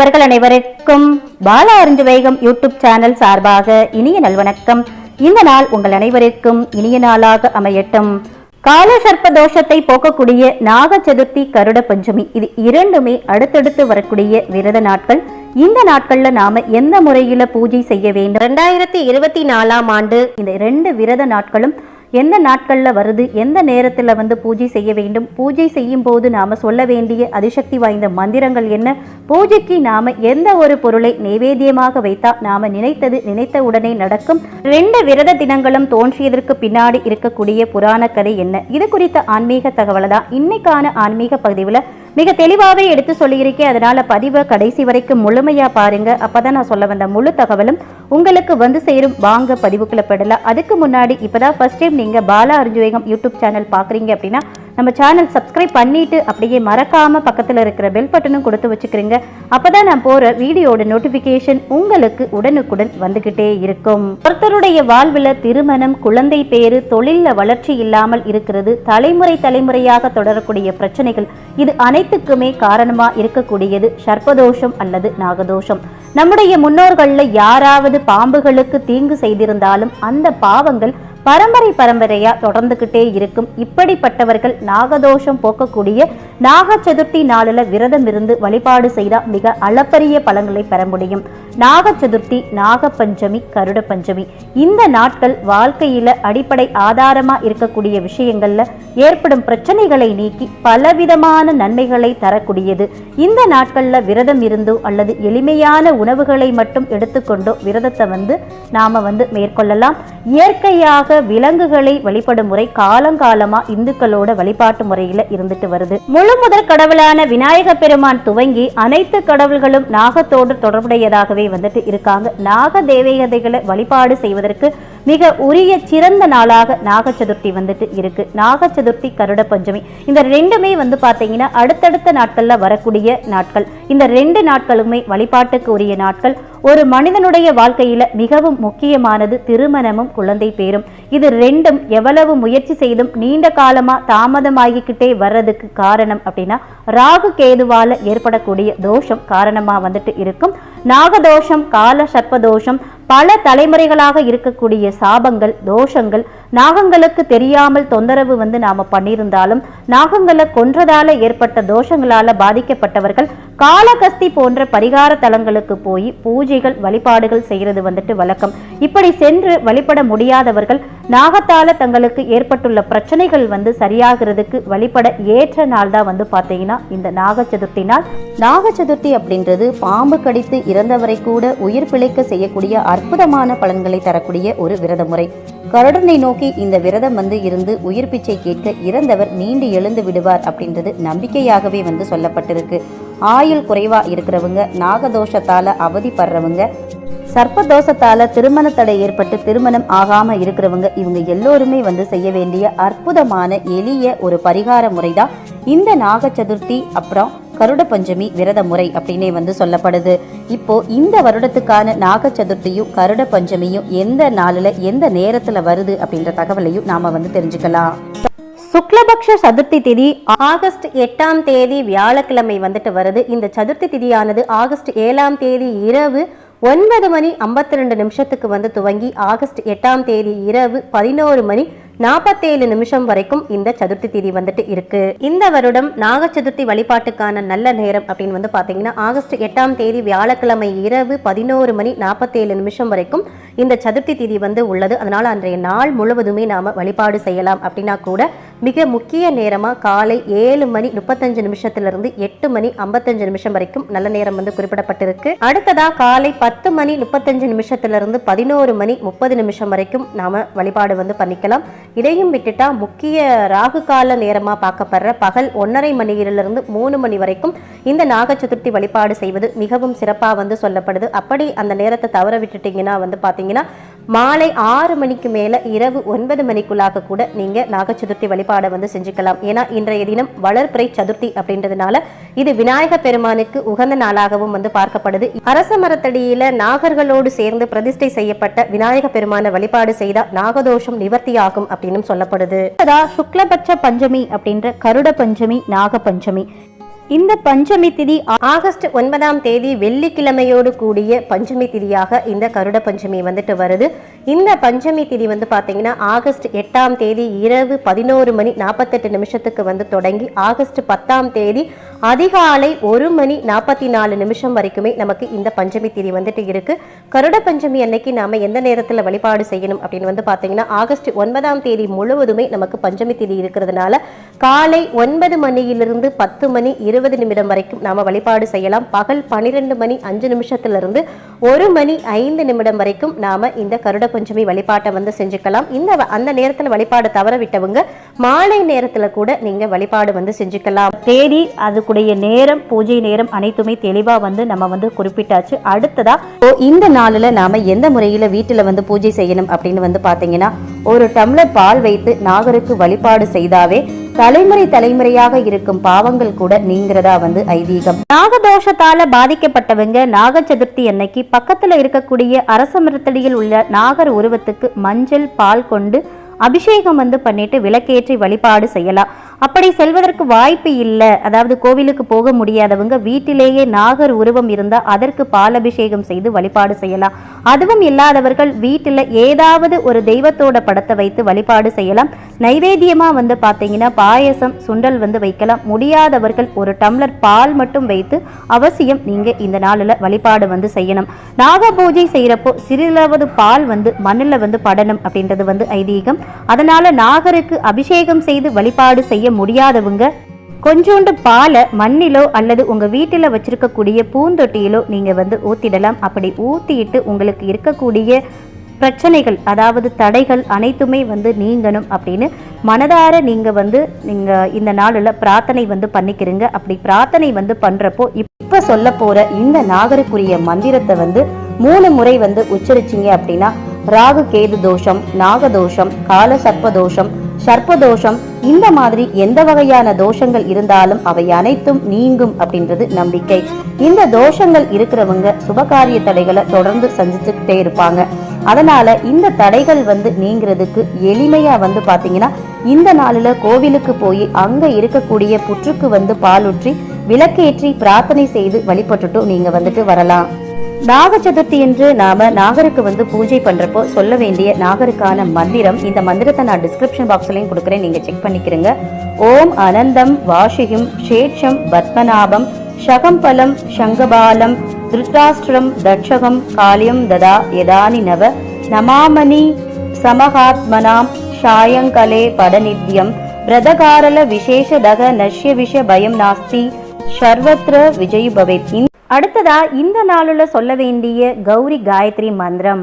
நண்பர்கள் அனைவருக்கும் பாலா அறிஞ்சு வைகம் யூடியூப் சேனல் சார்பாக இனிய நல்வணக்கம். இந்த நாள் உங்கள் அனைவருக்கும் இனிய நாளாக அமையட்டும். கால சர்ப்ப தோஷத்தை போக்கக்கூடிய நாக சதுர்த்தி கருட பஞ்சமி. இது இரண்டுமே அடுத்தடுத்து வரக்கூடிய விரத நாட்கள். இந்த நாட்கள்ல நாம எந்த முறையில பூஜை செய்ய வேண்டும்? ரெண்டாயிரத்தி இருபத்தி நாலாம் ஆண்டு இந்த ரெண்டு விரத நாட்களும் எந்த நாட்களில் வருது எந்த நேரத்தில் வந்து பூஜை செய்ய வேண்டும் பூஜை செய்யும் போது நாம் சொல்ல வேண்டிய அதிசக்தி வாய்ந்த மந்திரங்கள் என்ன பூஜைக்கு நாம் எந்த ஒரு பொருளை நைவேத்தியமாக வைத்தா நாம் நினைத்தது நினைத்த உடனே நடக்கும் ரெண்டு விரத தினங்களும் தோன்றியதற்கு பின்னாடி இருக்கக்கூடிய புராண கதை என்ன இது குறித்த ஆன்மீக தகவலை தான். இன்னைக்கான ஆன்மீக பதிவில் மிக தெளிவாகவே எடுத்து சொல்லியிருக்கேன் அதனால பதிவை கடைசி வரைக்கும் முழுமையா பாருங்க. அப்பதான் நான் சொல்ல வந்த முழு தகவலும் உங்களுக்கு வந்து சேரும். வாங்க பதிவுக்குள்ள பெடலாம் அதுக்கு முன்னாடி இப்பதான் ஃபர்ஸ்ட் டைம் நீங்க பாலா அர்ஜுவேகம் யூடியூப் சேனல் பாக்குறீங்க அப்படின்னா நம்ம சேனல் சப்ஸ்கிரைப் பண்ணிட்டு அப்படியே மறக்காம பக்கத்துல இருக்கிற பெல் பட்டனும் கொடுத்து வச்சுக்கிறீங்க. அப்பதான் நான் போற வீடியோட நோட்டிபிகேஷன் உங்களுக்கு உடனுக்குடன் வந்துகிட்டே இருக்கும். ஒருத்தருடைய வாழ்வில் திருமணம் குழந்தை பேரு தொழில்ல வளர்ச்சி இல்லாமல் இருக்கிறது தலைமுறை தலைமுறையாக தொடரக்கூடிய பிரச்சனைகள் இது அனைத்துக்குமே காரணமா இருக்கக்கூடியது சர்ப்பதோஷம் அல்லது நாகதோஷம். நம்முடைய முன்னோர்கள்ல யாராவது பாம்புகளுக்கு தீங்கு செய்திருந்தாலும் அந்த பாவங்கள் பரம்பரை பரம்பரையா தொடர்ந்துகிட்டே இருக்கும். இப்படிப்பட்டவர்கள் நாகதோஷம் போக்கக்கூடிய நாக சதுர்த்தி நாளில் விரதம் இருந்து வழிபாடு செய்தால் மிக அளப்பரிய பலன்களை பெற முடியும். நாக சதுர்த்தி நாக பஞ்சமி கருட பஞ்சமி இந்த நாட்கள் வாழ்க்கையில அடிப்படை ஆதாரமா இருக்கக்கூடிய விஷயங்கள்ல ஏற்படும் பிரச்சனைகளை நீக்கி பலவிதமான நன்மைகளை தரக்கூடியது. இந்த நாட்கள்ல விரதம் இருந்தோ அல்லது எளிமையான உணவுகளை மட்டும் எடுத்துக்கொண்டோ விரதத்தை வந்து நாம வந்து மேற்கொள்ளலாம். இயற்கையாக விலங்குகளை வழிபடும் முறை காலங்காலமா இந்துக்களோட வழிபாட்டு முறையில இருந்துட்டு வருது. முழு முதற் கடவுளான விநாயக பெருமான் துவங்கி அனைத்து கடவுள்களும் நாகத்தோடு தொடர்புடையதாகவே வந்துட்டு இருக்காங்க. நாக தேவதைகளை வழிபாடு செய்வதற்கு மிக உரிய சிறந்த நாளாக நாக சதுர்த்தி வந்துட்டு இருக்கு. நாக சதுர்த்தி கருட பஞ்சமி. இந்த ரெண்டுமே வந்து பாத்தீங்கன்னா அடுத்தடுத்த நாட்கள்ல வரக்கூடிய நாட்கள். இந்த ரெண்டு நாட்களுமே வழிபாட்டுக்கு உரிய நாட்கள். ஒரு மனிதனுடைய வாழ்க்கையில மிகவும் முக்கியமானது திருமணமும் குழந்தை பேரும். இது ரெண்டும் எவ்வளவு முயற்சி செய்தும் நீண்ட காலமா தாமதமாகிக்கிட்டே வர்றதுக்கு காரணம் அப்படின்னா ராகு கேதுவால ஏற்படக்கூடிய தோஷம் காரணமா வந்துட்டு இருக்கும். நாகதோஷம் கால சர்ப்பதோஷம் பல தலைமுறைகளாக இருக்கக்கூடிய சாபங்கள் தோஷங்கள் நாகங்களுக்கு தெரியாமல் தொந்தரவு வந்து நாம பண்ணியிருந்தாலும் நாகங்களை கொன்றதால ஏற்பட்ட தோஷங்களால பாதிக்கப்பட்டவர்கள் காலகஸ்தி போன்ற பரிகார தலங்களுக்கு போய் பூஜைகள் வழிபாடுகள் செய்யறது வந்துட்டு வழக்கம். இப்படி சென்று வழிபட முடியாதவர்கள் நாகத்தால தங்களுக்கு ஏற்பட்டுள்ள பிரச்சனைகள் வந்து சரியாகிறதுக்கு வழிபட ஏற்ற நாள் தான் வந்து பார்த்தீங்கன்னா இந்த நாக சதுர்த்தி நாள் நாக சதுர்த்தி அப்படின்றது பாம்பு கடித்து இறந்தவரை கூட உயிர் பிழைக்க செய்யக்கூடிய அற்புதமான பலன்களை தரக்கூடிய ஒரு விரத முறை. கருடனை நோக்கி இந்த விரதம் வந்து இருந்து உயிர் பிச்சை கேட்க இறந்தவர் நீண்டு எழுந்து விடுவார் அப்படின்றது நம்பிக்கையாகவே வந்து சொல்லப்பட்டிருக்கு. ஆயுள் குறைவா இருக்கிறவங்க நாகதோஷத்தால அவதிப்படுறவங்க சர்ப்பதோஷத்தால திருமண தடை ஏற்பட்டு திருமணம் ஆகாம இருக்கிறவங்க இவங்க எல்லோருமே வந்து செய்ய வேண்டிய அற்புதமான எளிய ஒரு பரிகார முறை தான் இந்த நாக சதுர்த்தி அப்புறம் கருட பஞ்சமி விரத முறை அப்படின்னே வந்து சொல்லப்படுது. இப்போ இந்த வருடத்துக்கான நாக சதுர்த்தியும் கருட பஞ்சமியும் எந்த நாளில் எந்த நேரத்தில் வருது அப்படின்ற தகவலையும் நாம வந்து தெரிஞ்சுக்கலாம். சுக்லபக்ஷ சதுர்த்தி திதி ஆகஸ்ட் எட்டாம் தேதி வியாழக்கிழமை வந்துட்டு வருது. இந்த சதுர்த்தி திதியானது ஆகஸ்ட் ஏழாம் தேதி இரவு ஒன்பது மணி ஐம்பத்தி ரெண்டு நிமிஷத்துக்கு வந்து துவங்கி ஆகஸ்ட் எட்டாம் தேதி இரவு பதினோரு மணி நாற்பத்தேழு நிமிஷம் வரைக்கும் இந்த சதுர்த்தி தேதி வந்துட்டு இருக்கு. இந்த வருடம் நாக சதுர்த்தி வழிபாட்டுக்கான நல்ல நேரம் அப்படின்னு வந்து பாத்தீங்கன்னா ஆகஸ்ட் எட்டாம் தேதி வியாழக்கிழமை இரவு பதினோரு மணி நாற்பத்தேழு நிமிஷம் வரைக்கும் இந்த சதுர்த்தி தேதி வந்து உள்ளது. அதனால அன்றைய நாள் முழுவதுமே நாம வழிபாடு செய்யலாம் அப்படின்னா கூட மிக முக்கிய நேரமா காலை ஏழு மணி முப்பத்தஞ்சு நிமிஷத்துல இருந்து எட்டு மணி ஐம்பத்தஞ்சு நிமிஷம் வரைக்கும் நல்ல நேரம் வந்து குறிப்பிடப்பட்டிருக்கு. அடுத்ததா காலை பத்து மணி முப்பத்தஞ்சு நிமிஷத்துல இருந்து பதினோரு மணி முப்பது நிமிஷம் வரைக்கும் நாம வழிபாடு வந்து பண்ணிக்கலாம். இதையும் விட்டுட்டா முக்கிய ராகு கால நேரமாக பார்க்கப்படுற பகல் ஒன்றரை மணியிலிருந்து மூணு மணி வரைக்கும் இந்த நாக சதுர்த்தி வழிபாடு செய்வது மிகவும் சிறப்பாக வந்து சொல்லப்படுது. அப்படி அந்த நேரத்தை தவற விட்டுட்டீங்கன்னா வந்து பார்த்தீங்கன்னா மாலை ஆறு மணிக்கு மேல இரவு ஒன்பது மணிக்குள்ளாக கூட நீங்க நாக சதுர்த்தி வழிபாடை வந்து செஞ்சுக்கலாம். ஏன்னா இன்றைய தினம் வளர்பிறை சதுர்த்தி அப்படின்றதுனால இது விநாயக பெருமானுக்கு உகந்த நாளாகவும் வந்து பார்க்கப்படுது. அரச மரத்தடியில நாகர்களோடு சேர்ந்து பிரதிஷ்டை செய்யப்பட்ட விநாயக பெருமான வழிபாடு செய்தால் நாகதோஷம் நிவர்த்தியாகும் அப்படின்னு சொல்லப்படுது. சுக்லபட்ச பஞ்சமி அப்படின்ற கருட பஞ்சமி நாக பஞ்சமி. இந்த பஞ்சமி திதி ஆகஸ்ட் ஒன்பதாம் தேதி வெள்ளிக்கிழமையோடு கூடிய பஞ்சமி திதியாக இந்த கருட பஞ்சமி வந்துட்டு வருது. இந்த பஞ்சமி திதி வந்து பார்த்தீங்கன்னா ஆகஸ்ட் எட்டாம் தேதி இரவு பதினோரு மணி நாற்பத்தெட்டு நிமிஷத்துக்கு வந்து தொடங்கி ஆகஸ்ட் பத்தாம் தேதி அதிகாலை ஒரு மணி நாற்பத்தி நாலு நிமிஷம் வரைக்குமே நமக்கு இந்த பஞ்சமி திதி வந்துட்டு இருக்கு. கருட பஞ்சமி அன்னைக்கு நாம எந்த நேரத்தில் வழிபாடு செய்யணும் அப்படின்னு வந்து பார்த்தீங்கன்னா ஆகஸ்ட் ஒன்பதாம் தேதி முழுவதுமே நமக்கு பஞ்சமி திதி இருக்கிறதுனால காலை ஒன்பது மணியிலிருந்து பத்து மணி இரு இருபது நிமிடம் வரைக்கும் நாம் வழிபாடு செய்யலாம். பகல் பனிரெண்டு மணி அஞ்சு நிமிஷத்திலிருந்து ஒரு மணி ஐந்து நிமிடம் வரைக்கும் நாம இந்த கருட பஞ்சமி வழிபாட்டை வந்து செஞ்சுக்கலாம். இந்த அந்த நேரத்தில் வழிபாடு தவற விட்டவங்க மாலை நேரத்துல கூட நீங்க வழிபாடு வந்து செஞ்சுக்கலாம். தேதி அதுக்குடைய நேரம் பூஜை நேரம் அனைத்துமே தெளிவா வந்து நம்ம வந்து குறிப்பிட்டாச்சு. அடுத்ததா இந்த நாளில் நாம எந்த முறையில் வீட்டில் வந்து பூஜை செய்யணும் அப்படின்னு வந்து பார்த்தீங்கன்னா ஒரு டம்ளர் பால் வைத்து நாகருக்கு வழிபாடு செய்தாவே தலைமுறை தலைமுறையாக இருக்கும் பாவங்கள் கூட நீங்கிறதா வந்து ஐதீகம். நாகதோஷத்தால பாதிக்கப்பட்டவங்க நாக சதுர்த்தி அன்னைக்கு பக்கத்துல இருக்கக்கூடிய அரச மரத்தடியில் உள்ள நாகர் உருவத்துக்கு மஞ்சள் பால் கொண்டு அபிஷேகம் வந்து பண்ணிட்டு விளக்கேற்றி வழிபாடு செய்யலாம். அப்படி செல்வதற்கு வாய்ப்பு இல்லை. அதாவது கோவிலுக்கு போக முடியாதவங்க வீட்டிலேயே நாகர் உருவம் இருந்தால் அதற்கு பாலபிஷேகம் செய்து வழிபாடு செய்யலாம். அதுவும் இல்லாதவர்கள் வீட்டில் ஏதாவது ஒரு தெய்வத்தோட படத்தை வைத்து வழிபாடு செய்யலாம். நைவேத்தியமாக வந்து பார்த்தீங்கன்னா பாயசம் சுண்டல் வந்து வைக்கலாம். முடியாதவர்கள் ஒரு டம்ளர் பால் மட்டும் வைத்து அவசியம் நீங்கள் இந்த நாளில் வழிபாடு வந்து செய்யணும். நாக பூஜை செய்கிறப்போ சிறிதளவது பால் வந்து மண்ணில் வந்து படணும் அப்படின்றது வந்து ஐதீகம். அதனால நாகருக்கு அபிஷேகம் செய்து வழிபாடு செய்ய முடியாதவங்க கொஞ்சோண்டு பாலை மண்ணிலோ அல்லது உங்கள் வீட்டில் வச்சுருக்கக்கூடிய பூந்தொட்டியிலோ நீங்கள் வந்து ஊற்றிடலாம் அப்படி ஊற்றிட்டு உங்களுக்கு இருக்கக்கூடிய பிரச்சனைகள் அதாவது தடைகள் அனைத்துமே வந்து நீங்கணும் அப்படின்னு மனதார நீங்கள் வந்து நீங்கள் இந்த நாளில் பிரார்த்தனை வந்து பண்ணிக்கிறீங்க. அப்படி பிரார்த்தனை வந்து பண்ணுறப்போ இப்போ சொல்ல போகிற இந்த நாகருக்குரிய மந்திரத்தை வந்து மூணு முறை வந்து உச்சரிச்சிங்க அப்படின்னா ராகு கேது தோஷம் நாகதோஷம் கால சர்ப்ப தோஷம் சர்ப்பதோஷம் இந்த மாதிரி எந்த வகையான தோஷங்கள் இருந்தாலும் அவை அனைத்தும் நீங்கும் அப்படின்றது நம்பிக்கை. இந்த தோஷங்கள் இருக்கிறவங்க சுபகாரிய தடைகளை தொடர்ந்து சந்திச்சுக்கிட்டே இருப்பாங்க. அதனால இந்த தடைகள் வந்து நீங்கிறதுக்கு எளிமையா வந்து பாத்தீங்கன்னா இந்த நாளில் கோவிலுக்கு போய் அங்க இருக்கக்கூடிய புற்றுக்கு வந்து பாலூற்றி விளக்கேற்றி பிரார்த்தனை செய்து வழிபட்டுட்டும் நீங்க வந்துட்டு வரலாம். நாக சதுர்த்தி என்று நாம நாகருக்கு வந்து பூஜை பண்றப்போ சொல்ல வேண்டிய நாகருக்கான மந்திரம் இந்த மந்திரத்தை நான் டிஸ்கிரிப்ஷன் பாக்ஸ்லயும் கொடுக்குறேன். நீங்க செக் பண்ணிக்கிறீங்க. ஓம் அனந்தம் வாஷிகம் சேட்சம் பத்மநாபம் ஷகம்பலம் சங்கபாலம் திருத்தாஸ்திரம் தட்சகம் காலியம் ததா யதானி நவ நமாமணி சமகாத்மனாம் ஷாயங்கலே படநித்யம் பிரதகாரல விசேஷதக நஷ்ய விஷ பயம் நாஸ்தி சர்வத்ர விஜய் பவேத் அடுத்ததா இந்த நாளில் சொல்ல வேண்டிய கௌரி காயத்ரி மந்திரம்.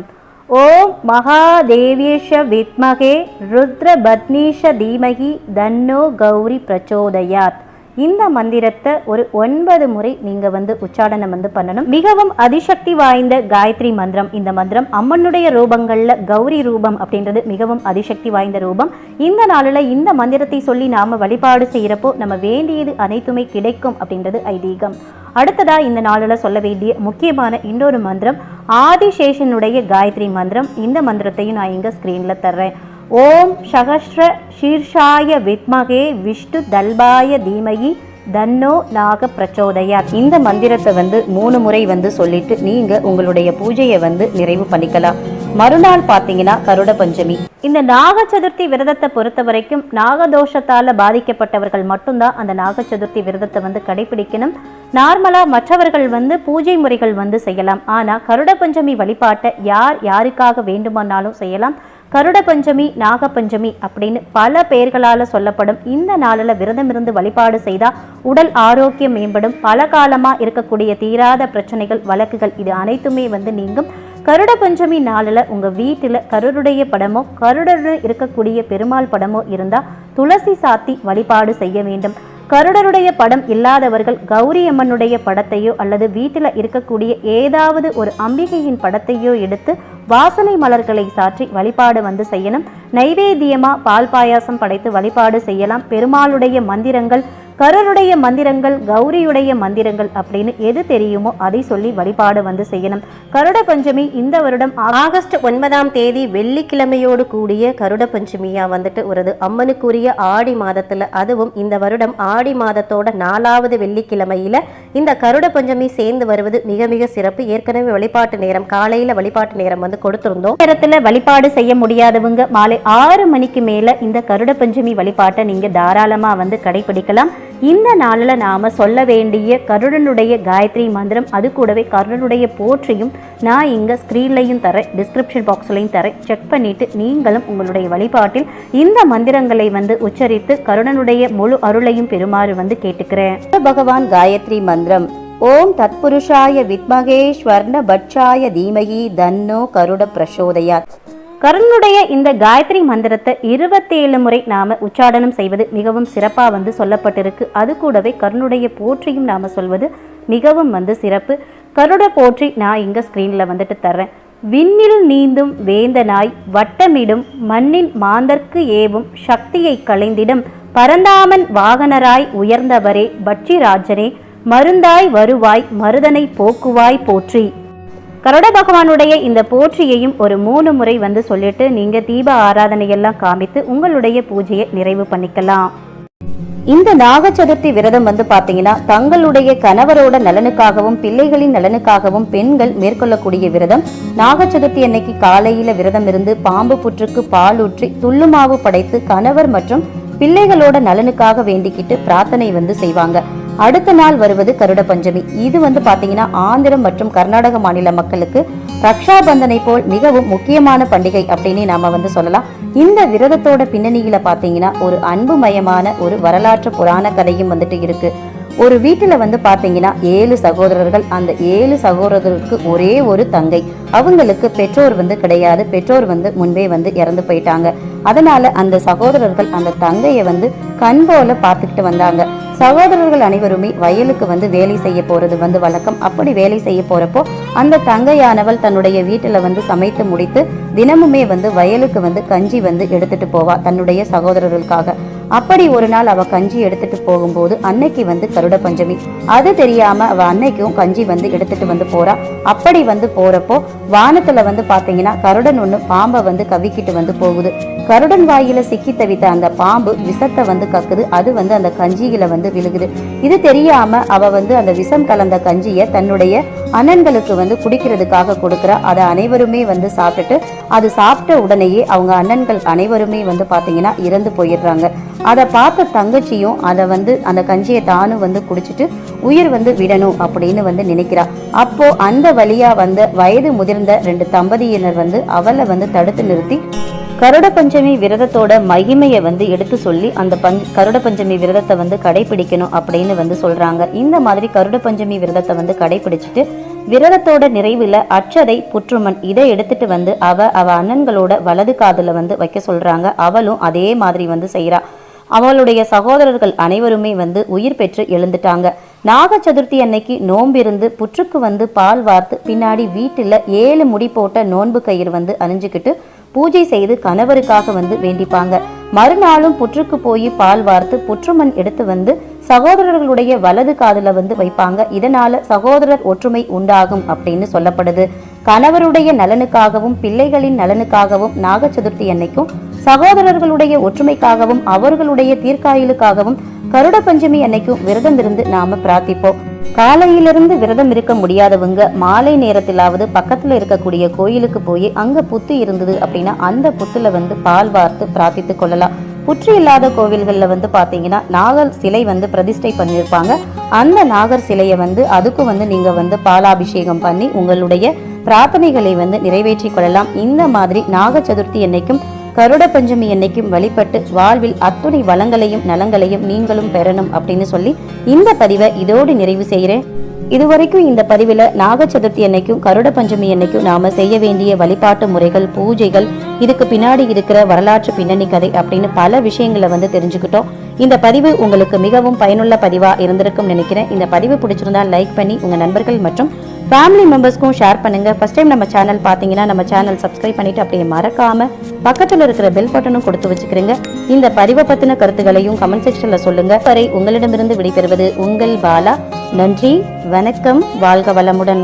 ஓம் மகாதேவேஷ வித்மகே ருத்ர பத்னீஷ தீமகி தன்னோ கௌரி பிரச்சோதயாத். இந்த மந்திரத்தை ஒரு ஒன்பது முறை நீங்கள் வந்து உச்சாடனம் வந்து பண்ணணும். மிகவும் அதிசக்தி வாய்ந்த காயத்ரி மந்திரம். இந்த மந்திரம் அம்மனுடைய ரூபங்கள்ல கௌரி ரூபம் அப்படின்றது மிகவும் அதிசக்தி வாய்ந்த ரூபம். இந்த நாளில் இந்த மந்திரத்தை சொல்லி நாம வழிபாடு செய்கிறப்போ நம்ம வேண்டியது அனைத்துமே கிடைக்கும் அப்படின்றது ஐதீகம். அடுத்ததா இந்த நாளில் சொல்ல வேண்டிய முக்கியமான இன்னொரு மந்திரம் ஆதிசேஷனுடைய காயத்ரி மந்திரம். இந்த மந்திரத்தையும் நான் இங்கே ஸ்க்ரீனில் தர்றேன். ஓம் சகஸ்ர சீர்ஷாய வித்மகே விஷ்ணு தல்பாய தீமகி தன்னோ நாக பிரச்சோதயா இந்த மந்திரத்தை வந்து மூணு முறை வந்து சொல்லிட்டு நீங்க உங்களுடைய பூஜையை வந்து நிறைவு பண்ணிக்கலாம். மறுநாள் பார்த்தீங்கன்னா கருட பஞ்சமி. இந்த நாக சதுர்த்தி விரதத்தை பொறுத்த வரைக்கும் நாகதோஷத்தால பாதிக்கப்பட்டவர்கள் மட்டும்தான் அந்த நாக சதுர்த்தி விரதத்தை வந்து கடைபிடிக்கணும். நார்மலா மற்றவர்கள் வந்து பூஜை முறைகள் வந்து செய்யலாம். ஆனா கருட பஞ்சமி வழிபாட்டை யார் யாருக்காக வேண்டுமானாலும் செய்யலாம். கருட பஞ்சமி நாகப்பஞ்சமி அப்படின்னு பல பெயர்களால சொல்லப்படும் இந்த நாளில் விரதம் இருந்து வழிபாடு செய்தால் உடல் ஆரோக்கியம் மேம்படும். பல காலமா இருக்கக்கூடிய தீராத பிரச்சனைகள் வழக்குகள் இது அனைத்துமே வந்து நீங்கும். கருட பஞ்சமி நாளில் உங்க வீட்டில் கருடுடைய படமோ கருடருடன் இருக்கக்கூடிய பெருமாள் படமோ இருந்தா துளசி சாத்தி வழிபாடு செய்ய வேண்டும். கருடருடைய படம் இல்லாதவர்கள் கௌரி அம்மனுடைய படத்தையோ அல்லது வீட்டில் இருக்கக்கூடிய ஏதாவது ஒரு அம்பிகையின் படத்தையோ எடுத்து வாசனை மலர்களை சாற்றி வழிபாடு வந்து செய்யணும். நைவேத்தியமாக பால் பாயாசம் படைத்து வழிபாடு செய்யலாம். பெருமாளுடைய மந்திரங்கள் கருளுடைய மந்திரங்கள் கௌரியுடைய மந்திரங்கள் அப்படின்னு எது தெரியுமோ அதை சொல்லி வழிபாடு வந்து செய்யணும். கருட பஞ்சமி இந்த வருடம் ஆகஸ்ட் ஒன்பதாம் தேதி வெள்ளிக்கிழமையோடு கூடிய கருட பஞ்சமியா வந்துட்டு வருது. அம்மனுக்குரிய ஆடி மாதத்துல அதுவும் இந்த வருடம் ஆடி மாதத்தோட நாலாவது வெள்ளிக்கிழமையில இந்த கருட பஞ்சமி சேர்ந்து வருவது மிக மிக சிறப்பு. ஏற்கனவே வழிபாட்டு நேரம் காலையில வழிபாட்டு நேரம் வந்து கொடுத்திருந்தோம். நேரத்துல வழிபாடு செய்ய முடியாதவங்க மாலை ஆறு மணிக்கு மேல இந்த கருட பஞ்சமி வழிபாட்டை நீங்க தாராளமா வந்து கடைபிடிக்கலாம். இந்த நாளில் நாம சொல்ல வேண்டிய கருடனுடைய காயத்ரி மந்திரம் அது கூடவே கருடனுடைய போற்றியும் நான் இங்க ஸ்க்ரீன்லையும் தரேன் டிஸ்கிரிப்ஷன் பாக்ஸ்லையும் தரேன். செக் பண்ணிட்டு நீங்களும் உங்களுடைய வழிபாட்டில் இந்த மந்திரங்களை வந்து உச்சரித்து கருடனுடைய முழு அருளையும் பெறுமாறு வந்து கேட்டுக்கிறேன். பகவான் காயத்ரி மந்திரம். ஓம் தத்புருஷாய வித்மகே ஸ்வர்ண பட்சாய தீமகி தன்னோ கருட பிரசோதயாத். கருணுடைய இந்த காயத்ரி மந்திரத்தை இருபத்தேழு முறை நாம உச்சாடனம் செய்வது மிகவும் சிறப்பாக வந்து சொல்லப்பட்டிருக்கு. அது கூடவே கருணுடைய போற்றியும் நாம சொல்வது மிகவும் வந்து சிறப்பு. கருட போற்றி நான் இங்கே ஸ்க்ரீனில் வந்துட்டு தர்றேன். விண்ணில் நீந்தும் வேந்தனாய் வட்டமிடும் மண்ணின் மாந்தர்க்கு ஏவும் சக்தியை களைந்திடும் பரந்தாமன் வாகனராய் உயர்ந்தவரே பட்சிராஜனே மருந்தாய் வருவாய் மருதனை போக்குவாய் போற்றி. கருட பகவானுடைய இந்த போற்றியையும் ஒரு மூணு முறை வந்து சொல்லிட்டு நீங்க தீப ஆராதனையெல்லாம் காமித்து உங்களுடைய பூஜையை நிறைவு பண்ணிக்கலாம். இந்த நாக சதுர்த்தி விரதம் வந்து பாத்தீங்கன்னா தங்களுடைய கணவரோட நலனுக்காகவும் பிள்ளைகளின் நலனுக்காகவும் பெண்கள் மேற்கொள்ளக்கூடிய விரதம். நாக சதுர்த்தி அன்னைக்கு காலையில விரதம் இருந்து பாம்பு புற்றுக்கு பால் ஊற்றி துள்ளுமாவு படைத்து கணவர் மற்றும் பிள்ளைகளோட நலனுக்காக வேண்டிக்கிட்டு பிரார்த்தனை வந்து செய்வாங்க. அடுத்த நாள் வருவது கருட பஞ்சமி. இது வந்து பாத்தீங்கன்னா ஆந்திரம் மற்றும் கர்நாடக மாநில மக்களுக்கு ரக்ஷாபந்தனை போல் மிகவும் முக்கியமான பண்டிகை அப்படின்னு நாம வந்து சொல்லலாம். இந்த விரதத்தோட பின்னணியில பாத்தீங்கன்னா ஒரு அன்புமயமான ஒரு வரலாற்று புராண கதையும் வந்துட்டு இருக்கு. ஒரு வீட்டுல வந்து பார்த்தீங்கன்னா ஏழு சகோதரர்கள். அந்த ஏழு சகோதரர்களுக்கு ஒரே ஒரு தங்கை. அவங்களுக்கு பெற்றோர் வந்து கிடையாது. பெற்றோர் வந்து முன்பே வந்து இறந்து போயிட்டாங்க. அதனால அந்த சகோதரர்கள் அந்த தங்கையை வந்து கண் போல பார்த்துக்கிட்டு வந்தாங்க. சகோதரர்கள் அனைவருமே வயலுக்கு வந்து வேலை செய்ய போறது வந்து வழக்கம். அப்படி வேலை செய்ய போறப்போ அந்த தங்கையானவள் தன்னுடைய வீட்டுல வந்து சமைத்து முடித்து தினமுமே வந்து வயலுக்கு வந்து கஞ்சி வந்து எடுத்துட்டு போவா தன்னுடைய சகோதரர்களுக்காக. அப்படி ஒரு நாள் அவ கஞ்சி எடுத்துட்டு போகும்போது அன்னைக்கு வந்து கருட பஞ்சமி. அது தெரியாம அவ அன்னைக்கும் கஞ்சி வந்து எடுத்துட்டு வந்து போறா. அப்படி வந்து போறப்போ வானத்துல வந்து பாத்தீங்கன்னா கருடன் ஒண்ணு பாம்பை வந்து கவிக்கிட்டு வந்து போகுது. கருடன் வாயில சிக்கி தவித்த அந்த பாம்பு விஷத்தை வந்து கக்குது. அது வந்து அந்த கஞ்சியில வந்து விழுகுது. இது தெரியாம அவ வந்து அந்த விஷம் கலந்த கஞ்சியை தன்னுடைய அண்ணன்களுக்கு வந்து குடிக்கிறதுக்காக கொடுக்குறா அதை அனைவருமே வந்து சாப்பிட்டுட்டு அது சாப்பிட்ட உடனேயே அவங்க அண்ணன்கள் அனைவருமே வந்து பார்த்தீங்கன்னா இறந்து போயிடுறாங்க. அதை பார்த்த தங்கச்சியும் அதை வந்து அந்த கஞ்சியை தானும் வந்து குடிச்சிட்டு உயிர் வந்து விடணும் அப்படின்னு வந்து நினைக்கிறா. அப்போ அந்த வழியா வந்த வயது முதிர்ந்த ரெண்டு தம்பதியினர் வந்து அவளை வந்து தடுத்து நிறுத்தி கருட பஞ்சமி விரதத்தோட மகிமையை வந்து எடுத்து சொல்லி அந்த பஞ்ச் கருட பஞ்சமி விரதத்தை வந்து கடைபிடிக்கணும் அப்படின்னு வந்து சொல்றாங்க. இந்த மாதிரி கருட பஞ்சமி விரதத்தை வந்து கடைபிடிச்சிட்டு விரதத்தோட நிறைவில் அச்சதை புற்றுமன் இதை எடுத்துட்டு வந்து அவ அவ அண்ணன்களோட வலது காதுல வந்து வைக்க சொல்றாங்க. அவளும் அதே மாதிரி வந்து செய்கிறா அவளுடைய சகோதரர்கள் அனைவருமே வந்து உயிர் பெற்று எழுந்துட்டாங்க. நாக சதுர்த்தி அன்னைக்கு நோம்பிருந்து புற்றுக்கு வந்து பால் வார்த்து பின்னாடி வீட்டுல ஏழு முடி போட்ட நோன்பு கயிறு வந்து அணிஞ்சுக்கிட்டு பூஜை செய்து கணவருக்காக வந்து வேண்டிப்பாங்க. மறுநாளும் புற்றுக்கு போய் பால் வார்த்து புற்றுமண் எடுத்து வந்து சகோதரர்களுடைய வலது காதுல வந்து வைப்பாங்க. இதனால சகோதரர் ஒற்றுமை உண்டாகும் அப்படின்னு சொல்லப்படுது. கணவருடைய நலனுக்காகவும் பிள்ளைகளின் நலனுக்காகவும் நாக சதுர்த்தி அன்னைக்கும் சகோதரர்களுடைய ஒற்றுமைக்காகவும் அவர்களுடைய தீர்க்காயலுக்காகவும் கருட பஞ்சமி அன்னைக்கும் விரதம் இருந்து நாம பிரார்த்திப்போம். காலையிலிருந்து விரதம் இருக்க முடியாதவங்க மாலை நேரத்திலாவது பக்கத்துல இருக்கக்கூடிய கோயிலுக்கு போய் அங்க புத்து இருந்தது அப்படின்னா அந்த புத்துல வந்து பால் வார்த்து பிரார்த்தித்து கொள்ளலாம். புற்று இல்லாத கோவில்கள்ல வந்து பாத்தீங்கன்னா நாகர் சிலை வந்து பிரதிஷ்டை பண்ணியிருப்பாங்க. அந்த நாகர் சிலையை வந்து அதுக்கும் வந்து நீங்க வந்து பாலாபிஷேகம் பண்ணி உங்களுடைய பிரார்த்தனைகளை வந்து நிறைவேற்றி கொள்ளலாம். இந்த மாதிரி நாக சதுர்த்தி என்னைக்கும் கருட பஞ்சமி என்னைக்கும் வழிபட்டு வாழ்வில் அத்துணை வளங்களையும் நலங்களையும் நீங்களும் பெறணும் அப்படின்னு சொல்லி இந்த பதிவை இதோடு நிறைவு செய்கிறேன். இதுவரைக்கும் இந்த பதிவில் நாக சதுர்த்தி அன்னைக்கும் கருட பஞ்சமி அன்னைக்கும் நாம செய்ய வேண்டிய வழிபாட்டு முறைகள் பூஜைகள் இதுக்கு பின்னாடி இருக்கிற வரலாற்று பின்னணி கதை அப்படின்னு பல விஷயங்களை வந்து தெரிஞ்சுக்கிட்டோம். இந்த பதிவு உங்களுக்கு மிகவும் பயனுள்ள பதிவா இருந்திருக்கும் நினைக்கிறேன். இந்த பதிவு பிடிச்சிருந்தா லைக் பண்ணி உங்க நண்பர்கள் மற்றும் ஃபேமிலி மெம்பர்ஸ்க்கும் ஷேர் பண்ணுங்க. ஃபர்ஸ்ட் டைம் நம்ம சேனல் பார்த்தீங்கன்னா நம்ம சேனல் சப்ஸ்கிரைப் பண்ணிட்டு அப்படியே மறக்காம பக்கத்துல இருக்கிற பெல் பட்டனும் கொடுத்து வச்சுக்கிறீங்க. இந்த பதிவை பத்தின கருத்துகளையும் கமெண்ட் செக்ஷனில் சொல்லுங்க. வரை உங்களிடமிருந்து விடைபெறுவது உங்கள் பாலா. நன்றி வணக்கம் வாழ்க வளமுடன்.